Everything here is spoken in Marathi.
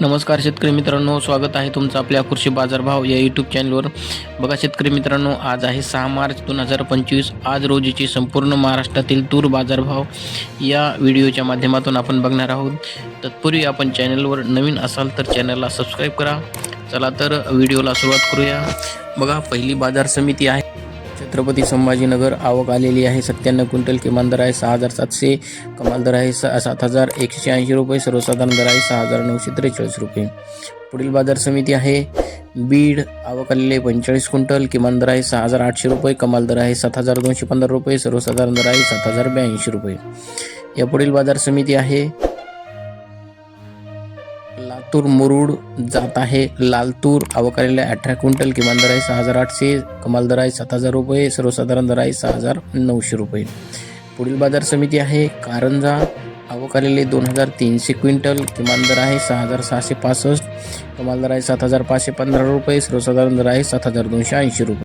नमस्कार शेतकरी मित्रांनो स्वागत आहे तुमचं आपल्या कृषी बाजारभाव या यूट्यूब चॅनलवर बघा शेतकरी मित्रांनो आज आहे सहा मार्च दोन हजार पंचवीस. आज रोजीची संपूर्ण महाराष्ट्रातील तूर बाजारभाव या व्हिडिओच्या माध्यमातून आपण बघणार आहोत. तत्पूर्वी आपण चॅनलवर नवीन असाल तर चॅनलला सबस्क्राईब करा. चला तर व्हिडिओला सुरुवात करूया. बघा पहिली बाजार समिती आहे. छत्रपती संभाजीनगर आवक आलेली आहे. सत्त्याण्णव क्विंटल किमान दर आहे सहा हजार सातशे. कमाल दर आहे सा सात हजार एकशे ऐंशी रुपये. सर्वसाधारण दर आहे सहा हजार नऊशे त्रेचाळीस रुपये. पुढील बाजार समिती आहे. बीड आवक आलेले पंचेचाळीस क्विंटल. किमान दर आहे सहा हजार आठशे रुपये. कमाल दर आहे सात हजार दोनशे पंधरा रुपये. सर्वसाधारण दर आहे सात हजार ब्याऐंशी रुपये. या पुढील बाजार समिती आहे. लातूर मुरुड जात आहे. लालतूर आवक अठरा क्विंटल किमान दर आहे सहा हजार आठशे कमाल दर आहे सात हजार रुपये सर्वसाधारण दर आहे सहा हजार नऊशे रुपये. पुढील बाजार समिती आहे. कारंजा आवक दोन हजार तीनशे क्विंटल किमान दर आहे सहा हजार सहाशे पासष्ट कमाल दर आहे सात हजार पाचशे पंधरा रुपये सर्वसाधारण दर आहे सात हजार दोनशे ऐंशी रुपये.